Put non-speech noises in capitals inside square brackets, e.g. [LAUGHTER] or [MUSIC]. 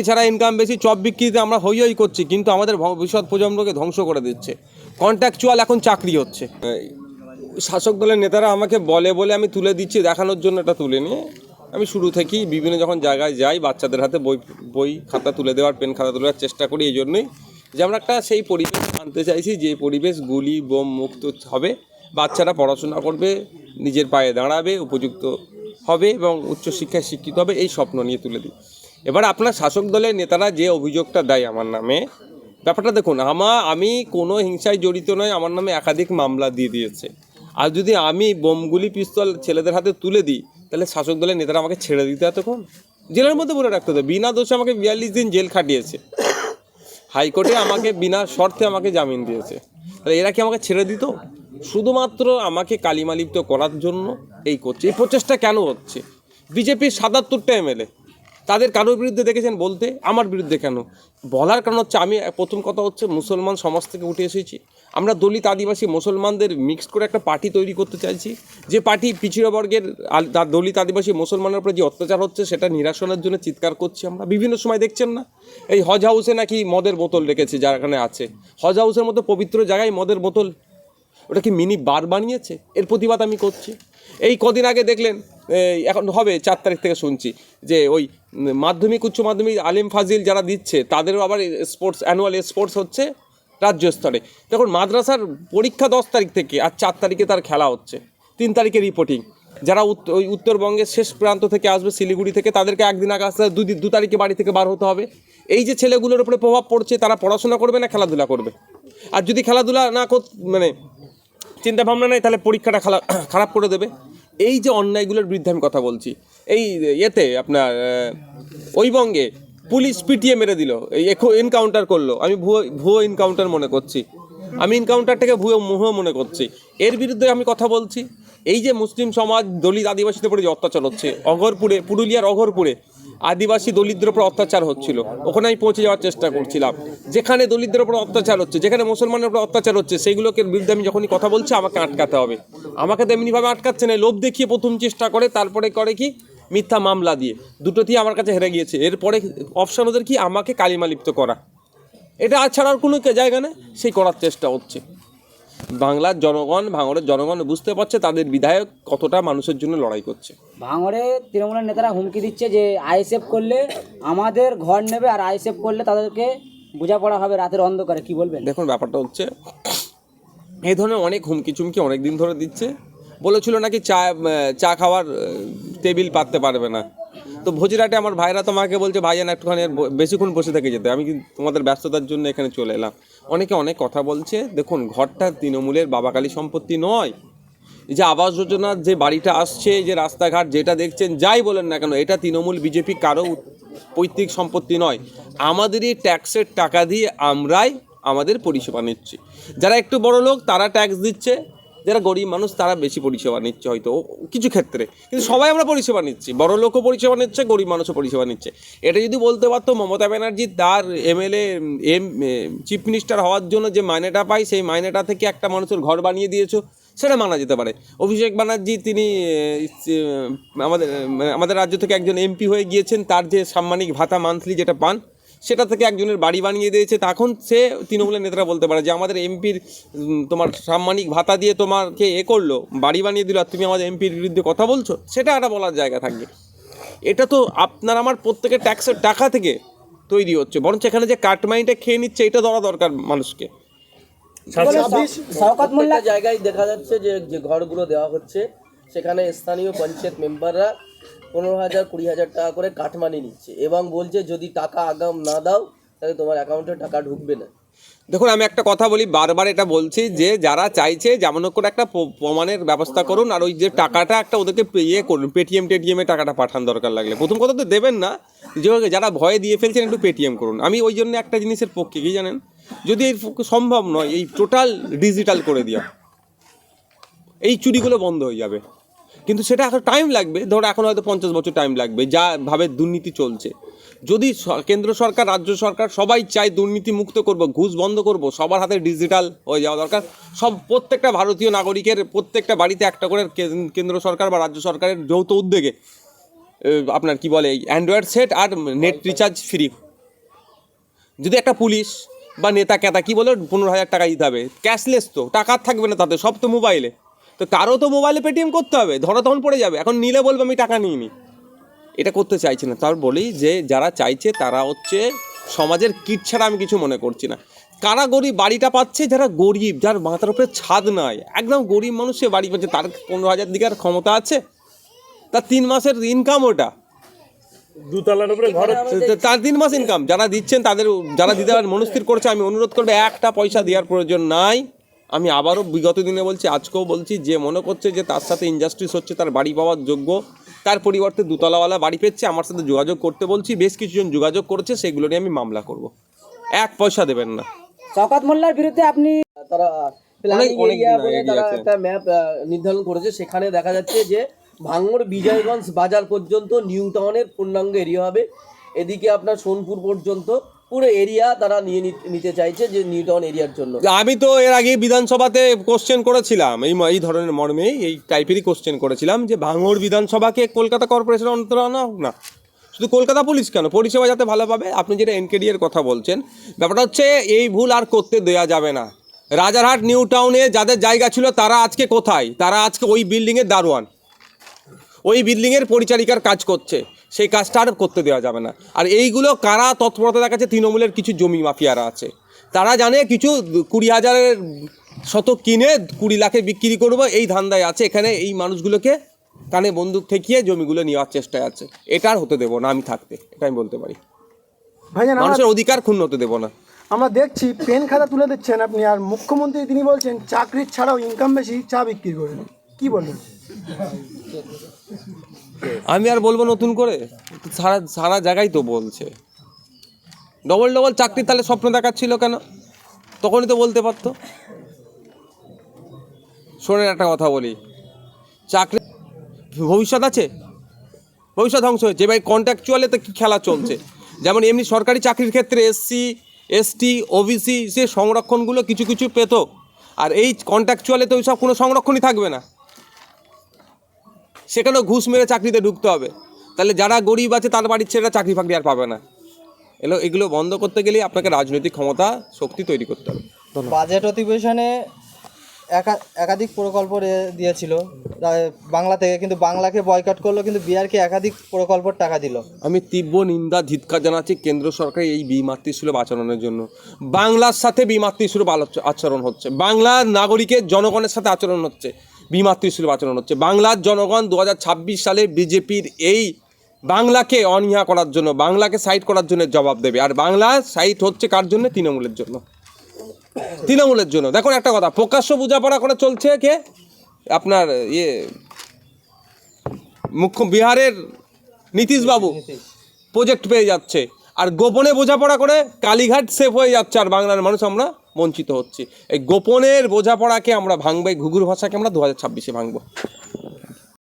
এছাড়া ইনকাম বেশি, চপ বিক্রিতে আমরা হই হই করছি, কিন্তু আমাদের ভবিষ্যৎ প্রজন্মকে ধ্বংস করে দিচ্ছে। কন্ট্রাকচুয়াল এখন চাকরি হচ্ছে। শাসক দলের নেতারা আমাকে বলে বলে আমি তুলে দিচ্ছি, দেখানোর জন্য এটা তুলে নিয়ে আমি শুরু থেকেই বিভিন্ন যখন জায়গায় যাই, বাচ্চাদের হাতে বই বই খাতা তুলে দেওয়ার পেন খাতা তুলে দেওয়ার চেষ্টা করি এই জন্যই যে আমরা একটা সেই পরিবেশ আনতে চাইছি, যে পরিবেশ গুলি, বোম, মুক্ত হবে, বাচ্চারা পড়াশোনা করবে, নিজের পায়ে দাঁড়াবে, উপযুক্ত হবে এবং উচ্চশিক্ষায় শিক্ষিত হবে, এই স্বপ্ন নিয়ে তুলে দিই। এবার আপনার শাসক দলের নেতারা যে অভিযোগটা দেয় আমার নামে, ব্যাপারটা দেখুন, আমা, আমি কোনো হিংসায় জড়িত নয় আমার নামে একাধিক মামলা দিয়ে দিয়েছে। আর যদি আমি বোমগুলি পিস্তল ছেলেদের হাতে তুলে দিই, তাহলে শাসক দলের নেতারা আমাকে ছেড়ে দিতে এতক্ষণ? জেলের মধ্যে বলে রাখতে হতো বিনা দোষে আমাকে বিয়াল্লিশ দিন জেল খাটিয়েছে। হাইকোর্টে আমাকে বিনা শর্তে আমাকে জামিন দিয়েছে। তাহলে এরা কি আমাকে ছেড়ে দিত? শুধুমাত্র আমাকে কালিমালিপ্ত করার জন্য এই করছে। এই প্রচেষ্টা কেন হচ্ছে? বিজেপির সাতাত্তরটা এমএলএ তাদের কারোর বিরুদ্ধে দেখেছেন বলতে? আমার বিরুদ্ধে কেন? বলার কারণ হচ্ছে আমি, প্রথম কথা হচ্ছে মুসলমান সমাজ থেকে উঠে এসেছি। আমরা দলিত আদিবাসী মুসলমানদের মিক্সড করে একটা পার্টি তৈরি করতে চাইছি। যে পার্টি পিছিয়ে বর্গের দলিত আদিবাসী মুসলমানের উপরে যে অত্যাচার হচ্ছে, সেটা নিরাসনের জন্য চিৎকার করছি আমরা। বিভিন্ন সময় দেখছেন না? এই হজ হাউসে নাকি মদের বোতল রেখেছে যার এখানে আছে। হজ হাউসের মতো পবিত্র জায়গায় মদের বোতল। ওটা কি মিনি বার বানিয়েছে? এর প্রতিবাদ আমি করছি। এই কদিন আগে দেখলেন এখন হবে চার তারিখ থেকে শুনছি, যে ওই মাধ্যমিক, উচ্চ মাধ্যমিক আলিম ফাজিল যারা দিচ্ছে, তাদেরও আবার স্পোর্টস অ্যানুয়াল স্পোর্টস হচ্ছে রাজ্য স্তরে। দেখুন, মাদ্রাসার পরীক্ষা দশ তারিখ থেকে আর চার তারিখে তার খেলা হচ্ছে। তিন তারিখে রিপোর্টিং যারা ওই উত্তরবঙ্গের শেষ প্রান্ত থেকে আসবে, শিলিগুড়ি থেকে, তাদেরকে একদিন আগে আসতে দুদিন দু তারিখে বাড়ি থেকে বার হতে হবে। এই যে ছেলেগুলোর উপরে প্রভাব পড়ছে, তারা পড়াশোনা করবে না খেলাধুলা করবে? আর যদি খেলাধুলা না মানে চিন্তা ভাবনা নেই, তাহলে পরীক্ষাটা [CLEARS THROAT] খারাপ করে দেবে। এই যে অন্যায়গুলোর বিরুদ্ধে আমি কথা বলছি, এই ইয়েতে আপনার ওই বঙ্গে পুলিশ পিটিয়ে মেরে দিল, এই এনকাউন্টার করল। আমি ভুয়ো ভুয়ো এনকাউন্টার মনে করছি। আমি এনকাউন্টারটাকে ভুয়ো মুহ মনে করছি। এর বিরুদ্ধে আমি কথা বলছি। এই যে মুসলিম সমাজ, দলিত আদিবাসীদের উপরে যে অত্যাচার হচ্ছে, অঘরপুরে, পুরুলিয়ার অঘরপুরে আদিবাসী দলিতদের উপর অত্যাচার হচ্ছিল। ওখানে আমি পৌঁছে যাওয়ার চেষ্টা করছিলাম। যেখানে দলিতদের উপর অত্যাচার হচ্ছে, যেখানে মুসলমানের উপর অত্যাচার হচ্ছে, সেইগুলোকে বিরুদ্ধে আমি যখনই কথা বলছি, আমাকে আটকাতে হবে। আমাকে তো এমনিভাবে আটকাচ্ছে না, লোভ দেখিয়ে প্রথম চেষ্টা করে, তারপরে করে কি? মিথ্যা মামলা দিয়ে। দুটোতেই আমার কাছে হেরে গিয়েছে। এরপরে অপশান ওদের কি? আমাকে কালিমালিপ্ত করা। এটা আর ছাড়ার কোনো জায়গা নেই, সেই করার চেষ্টা হচ্ছে। বাংলার জনগণ ভাঙড়ের জনগণ বুঝতে পারছে তাদের বিধায়ক কতটা মানুষের জন্য লড়াই করছে। ভাঙড়ে তৃণমূলের নেতারা হুমকি দিচ্ছে যে আইএসএফ করলে আমাদের ঘর নেবে আর আইএসএফ করলে তাদেরকে বোঝাপড়া হবে রাতের অন্ধকারে কি বলবেন? দেখুন ব্যাপারটা হচ্ছে এই ধরনের অনেক হুমকি চুমকি অনেক দিন ধরে দিচ্ছে। বলেছিল নাকি চা চা খাওয়ার টেবিল পাততে পারবে না। তো ভোজিরাটে আমার ভাইরা তো আমাকে বলছে ভাইজান একটুখানি বেশিক্ষণ বসে থেকে যেতে। আমি তোমাদের ব্যস্ততার জন্য এখানে চলে এলাম। অনেকে অনেক কথা বলছে। দেখুন, ঘরটা তৃণমূলের বাবাকালী সম্পত্তি নয়। এই যে আবাস যোজনার যে বাড়িটা আসছে যে রাস্তাঘাট যেটা দেখছেন, যাই বলেন না কেন, এটা তৃণমূল, বিজেপি কারও পৈতৃক সম্পত্তি নয়। আমাদেরই ট্যাক্সের টাকা দিয়ে আমরাই আমাদের পরিষেবা নিচ্ছি। যারা একটু বড় লোক তারা ট্যাক্স দিচ্ছে। যারা গরিব মানুষ, তারা বেশি পরিষেবা নিচ্ছে হয়তো কিছু ক্ষেত্রে। কিন্তু সবাই আমরা পরিষেবা নিচ্ছি। বড় লোকও পরিষেবা নিচ্ছে, গরিব মানুষও পরিষেবা নিচ্ছে। এটা যদি বলতে পারতো, মমতা ব্যানার্জি তার এমএলএ এম চিফ মিনিস্টার হওয়ার জন্য যে মাইনেটা পায়, সেই মাইনেটা থেকে একটা মানুষের ঘর বানিয়ে দিয়েছ, সেটা মানা যেতে পারে। অভিষেক ব্যানার্জি, তিনি আমাদের আমাদের রাজ্য থেকে একজন এমপি হয়ে গিয়েছেন, তার যে সাম্মানিক ভাতা মান্থলি যেটা পান সেটা থেকে একজনের বাড়ি বানিয়ে দিয়েছে। তখন সে তৃণমূলের নেতারা বলতে পারে যে আমাদের এমপির তোমার সাম্মানিক ভাতা দিয়ে তোমাকে এ করল বাড়ি বানিয়ে দিল আর তুমি আমাদের এমপির বিরুদ্ধে কথা বলছো? সেটা একটা বলার জায়গা থাকবে। এটা তো আপনার আমার প্রত্যেকের ট্যাক্সের টাকা থেকে তৈরি হচ্ছে। বরঞ্চ এখানে যে কাটমাইনটা খেয়ে নিচ্ছে এটা ধরা দরকার মানুষকে। জায়গায় দেখা যাচ্ছে যে যে ঘরগুলো দেওয়া হচ্ছে সেখানে স্থানীয় পঞ্চায়েত মেম্বাররা পনেরো হাজার, কুড়ি হাজার টাকা করে কাটমানি নিচ্ছে এবং বলছে যদি টাকা আগাম না দাও, তাহলে তোমার অ্যাকাউন্টে টাকা ঢুকবে না। দেখুন, আমি একটা কথা বলি, বারবার এটা বলছি যে যারা চাইছে যেমন করে একটা প্রমাণের ব্যবস্থা করুন আর ওই যে টাকাটা একটা ওদেরকে ইয়ে করুন পেটিএম টেটিএমে টাকাটা পাঠান দরকার লাগলে। প্রথম কথা তো দেবেন না, যে যারা ভয়ে দিয়ে ফেলছেন একটু পেটিএম করুন। আমি ওই জন্য একটা জিনিসের পক্ষে, কি জানেন? যদি পক্ষে সম্ভব নয়, এই টোটাল ডিজিটাল করে দেওয়া এই চুরিগুলো বন্ধ হয়ে যাবে। কিন্তু সেটা এখন টাইম লাগবে। ধরো এখন হয়তো পঞ্চাশ বছর টাইম লাগবে, যা ভাবে দুর্নীতি চলছে। যদি কেন্দ্র সরকার, রাজ্য সরকার সবাই চায় দুর্নীতি মুক্ত করব, ঘুষ বন্ধ করব, সবার হাতে ডিজিটাল হয়ে যাওয়া দরকার, সব প্রত্যেকটা ভারতীয় নাগরিকের প্রত্যেকটা বাড়িতে একটা করে কেন- কেন্দ্র সরকার বা রাজ্য সরকারের যৌথ উদ্যোগে আপনার কি বলে অ্যান্ড্রয়েড সেট আর নেট রিচার্জ ফ্রি যদি একটা পুলিশ বা নেতা কেতা কি বলে, পনেরো হাজার টাকা দিতে হবে। ক্যাশলেস তো, টাকা থাকবে না তাতে, সব তো মোবাইলে তো তারও তো মোবাইলে পেটিএম করতে হবে। ধরা তখন পড়ে যাবে। এখন নিলে বলবে আমি টাকা নিইনি। এটা করতে চাইছে না। তার বলি যে যারা চাইছে তারা হচ্ছে সমাজের কিট ছাড়া আমি কিছু মনে করছি না। কারা গরিব বাড়িটা পাচ্ছে? যারা গরিব যার মাথার উপরে ছাদ নাই। একদম গরিব মানুষ সে বাড়ি পাচ্ছে। তার পনেরো হাজার দিকে আর ক্ষমতা আছে। তার তিন মাসের ইনকাম ওটা। দুতলার উপরে ঘর তার তিন মাস ইনকাম যারা দিচ্ছেন তাদের যারা দিতে পারেন মনস্থির করছে আমি অনুরোধ করব একটা পয়সা দেওয়ার প্রয়োজন নাই। আমি আবারও বিগত দিনে বলছি আজকেও বলছি যে মনে করছে যে তার সাথে ইনজাস্টিস হচ্ছে তার বাড়ি পাওয়ার যোগ্য তার পরিবর্তে দুতলাওয়ালা বাড়ি পেচ্ছে আমার সাথে যোগাযোগ করতে বলছি বেশ কিছুজন যোগাযোগ করেছে সেগুলো নিয়ে আমি মামলা করব। এক পয়সা দেবেন না। শওকত মোল্লার বিরুদ্ধে আপনি তারা প্ল্যানিং এরিয়া বলে তারা একটা ম্যাপ নির্ধারণ করেছে সেখানে দেখা যাচ্ছে যে ভাঙড় বিজয়গঞ্জ বাজার পর্যন্ত নিউ টাউনের পূর্ণাঙ্গ এরিয়া হবে। এদিকে আপনার সোনপুর পর্যন্ত পুরো এরিয়া তারা নিয়ে নিতে চাইছে যে নিউ টাউন এরিয়ার জন্য। আমি তো এর আগে বিধানসভাতে কোশ্চেন করেছিলাম। এই এই ধরনের মর্মে এই টাইপেরই কোশ্চেন করেছিলাম যে ভাঙড় বিধানসভাকে কলকাতা কর্পোরেশন অন্তর আনা হোক না। শুধু কলকাতা পুলিশ কেন? পরিষেবা যাতে ভালো পাবে? আপনি যেটা এনকেডি এর কথা বলছেন, ব্যাপারটা হচ্ছে এই ভুল আর করতে দেওয়া যাবে না। রাজারহাট নিউ টাউনে যাদের জায়গা ছিল, তারা আজকে কোথায়? তারা আজকে ওই বিল্ডিংয়ের দারোয়ান। ওই বিল্ডিংয়ের পরিচারিকার কাজ করছে। সেই কাজটা আর করতে দেওয়া যাবে না। আর এইগুলো কারা তৎপরতা দেখাচ্ছে তৃণমূলের কিছু জমি মাফিয়ারা আছে? তারা জানে কিছু কুড়ি হাজারের শত কিনে কুড়ি লাখে বিক্রি করব এই ধান্দায় আছে। এখানে এই মানুষগুলোকে কানে বন্দুক ঠেকিয়ে জমিগুলো নেওয়ার চেষ্টায় আছে। এটা আর হতে দেবো না আমি থাকতে। এটা আমি বলতে পারি। মানুষের অধিকার ক্ষুণ্ণ হতে দেবো না। আমরা দেখছি পেন খাতা তুলে দিচ্ছেন আপনি আর মুখ্যমন্ত্রী তিনি বলছেন চাকরির ছাড়াও ইনকাম বেশি চা বিক্রি করেন। কি বলবেন? আমি আর বলব নতুন করে? সারা সারা জায়গায় তো বলছে। ডবল ডবল চাকরি তাহলে স্বপ্ন দেখাচ্ছিল কেন? তখনই তো বলতে পারতো। শোনেন একটা কথা বলি। চাকরি ভবিষ্যৎ আছে? ভবিষ্যৎ ধ্বংস হয়েছে। এবার কন্ট্রাকচুয়ালে তো কি খেলা চলছে? যেমন এমনি সরকারি চাকরির ক্ষেত্রে এসসি এসটি ওবিসি সে সংরক্ষণগুলো কিছু কিছু পেত। আর এই কন্ট্রাকচুয়ালে তো ওইসব কোনো সংরক্ষণই থাকবে না। সেখানেও ঘুষ মেরে চাকরিতে ঢুকতে হবে। তাহলে যারা গরিব আছে তার বাড়ির ছেলেরা চাকরি ফাকরি আর পাবে না। এগুলো এগুলো বন্ধ করতে গেলেই আপনাকে রাজনৈতিক ক্ষমতা শক্তি তৈরি করতে হবে। বাজেট অধিবেশনে একা- একাধিক প্রকল্প দিয়েছিল। বাংলা থেকে কিন্তু বাংলাকে বয়কট করল কিন্তু বিহারকে একাধিক প্রকল্পের টাকা দিল। আমি তীব্র নিন্দা ধিৎকার জানাচ্ছি কেন্দ্র সরকার এই বিমাতৃসুলভ আচরণের জন্য। বাংলার সাথে বিমাতৃসুলভ আচরণ হচ্ছে। বাংলার নাগরিকের জনগণের সাথে আচরণ হচ্ছে। বিমাতৃসুলভ আচরণ হচ্ছে। বাংলার জনগণ দু হাজার ছাব্বিশ সালে বিজেপির এই বাংলাকে অনীহা করার জন্য বাংলাকে সাইড করার জন্য জবাব দেবে। আর বাংলা সাইড হচ্ছে কার জন্য? তৃণমূলের জন্য। তৃণমূলের জন্য। দেখুন একটা কথা প্রকাশ্য বোঝাপড়া করে চলছে কে? আপনার ইয়ে মুখ্য বিহারের নীতিশবাবু প্রজেক্ট পেয়ে যাচ্ছে। আর গোপনে বোঝাপড়া করে কালীঘাট সেফ হয়ে যাচ্ছে আর বাংলার মানুষ আমরা বঞ্চিত হচ্ছি। এই গোপনের বোঝাপড়াকে আমরা ভাঙবো এই ঘুঘুর ভাষাকে আমরা দু হাজার ছাব্বিশে ভাঙবো।